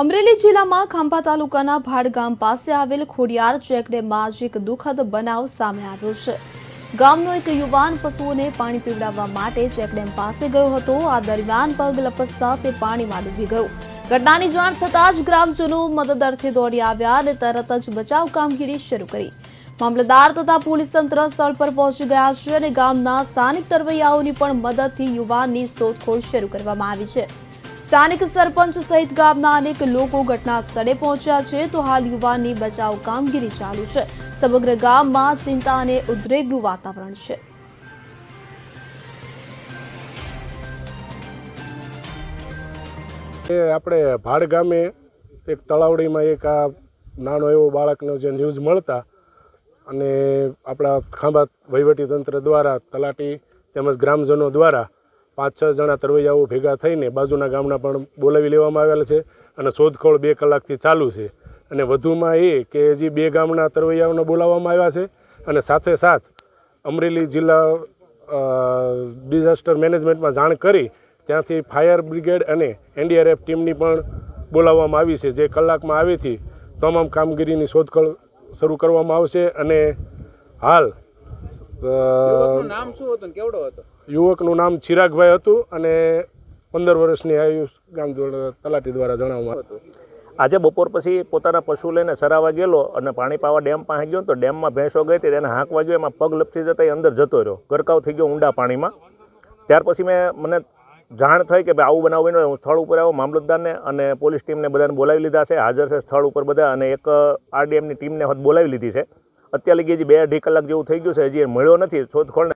અમરેલી જિલ્લામાં ખાંભા તાલુકાના ભાડ ગામ પાસે આવેલ ખોડિયાર ચેકડેમમાં જ એક દુઃખદ બનાવ સામે આવ્યો છે. ગામનો એક યુવાન પશુઓને પાણી પીવડાવવા માટે ચેકડેમ પાસે ગયો હતો. આ દરમિયાન પગ લપસતા તે પાણીમાં ડૂબી ગયો. ઘટનાની જાણ થતાં જ ગ્રામજનો મદદ અર્થે દોડી આવ્યા અને તરત જ બચાવ કામગીરી શરૂ કરી. મામલતદાર તથા પોલીસ તંત્ર સ્થળ પર પહોંચી ગયા છે અને ગામના સ્થાનિક તરવૈયાઓની પણ મદદથી યુવાનની શોધખોળ શરૂ કરવામાં આવી છે. સ્થાનિક સરપંચ સહિત ગામના અનેક લોકો ઘટના સ્થળે પહોંચ્યા છે તો હાલ યુવાનની બચાવ કામગીરી ચાલુ છે. સમગ્ર ગામમાં ચિંતા અને ઉદ્રેકનું વાતાવરણ છે. આપણે ભાડ ગામે એક તળાવડીમાં એક આ નાનો એવો બાળકનો જે ન્યૂઝ મળતા અને આપણા ખાંભા વહીવટી તંત્ર દ્વારા તલાટી તેમજ ગ્રામજનો દ્વારા પાંચ છ જણા તરવૈયાઓ ભેગા થઈને બાજુના ગામના પણ બોલાવી લેવામાં આવેલા છે અને શોધખોળ બે કલાકથી ચાલુ છે. અને વધુમાં એ કે હજી બે ગામના તરવૈયાઓને બોલાવવામાં આવ્યા છે અને સાથે સાથ અમરેલી જિલ્લા ડિઝાસ્ટર મેનેજમેન્ટમાં જાણ કરી ત્યાંથી ફાયર બ્રિગેડ અને એનડીઆરએફ ટીમની પણ બોલાવવામાં આવી છે. જે કલાકમાં આવેથી તમામ કામગીરીની શોધખોળ શરૂ કરવામાં આવશે અને હાલ નામ શું હતું કેવડો હતો? યુવકનું નામ ચિરાગભાઈ હતું અને પંદર વર્ષની આયુષ ગામ તલાટી દ્વારા જણાવવામાં આવ્યું આજે બપોર પછી પોતાના પશુ લઈને સરાવા ગયેલો અને પાણી પાવા ડેમ પાસે ગયો તો ડેમમાં ભેંસો ગઈ હતી, તેને હાંકવા ગયો, એમાં પગ લપસી જતા એ અંદર જતો રહ્યો. ગરકાવ થઈ ગયો ઊંડા પાણીમાં. ત્યાર પછી મેં મને જાણ થઈ કે ભાઈ આવું બનાવ હું સ્થળ ઉપર આવ્યો મામલતદારને અને પોલીસ ટીમને બધાને બોલાવી લીધા છે. હાજર છે સ્થળ ઉપર બધા અને એક આરડીએમની ટીમને હદ બોલાવી લીધી છે. અત્યારે લગી હજી બે અઢી કલાક જેવું થઈ ગયું છે, હજી એ મળ્યો નથી. શોધખોળને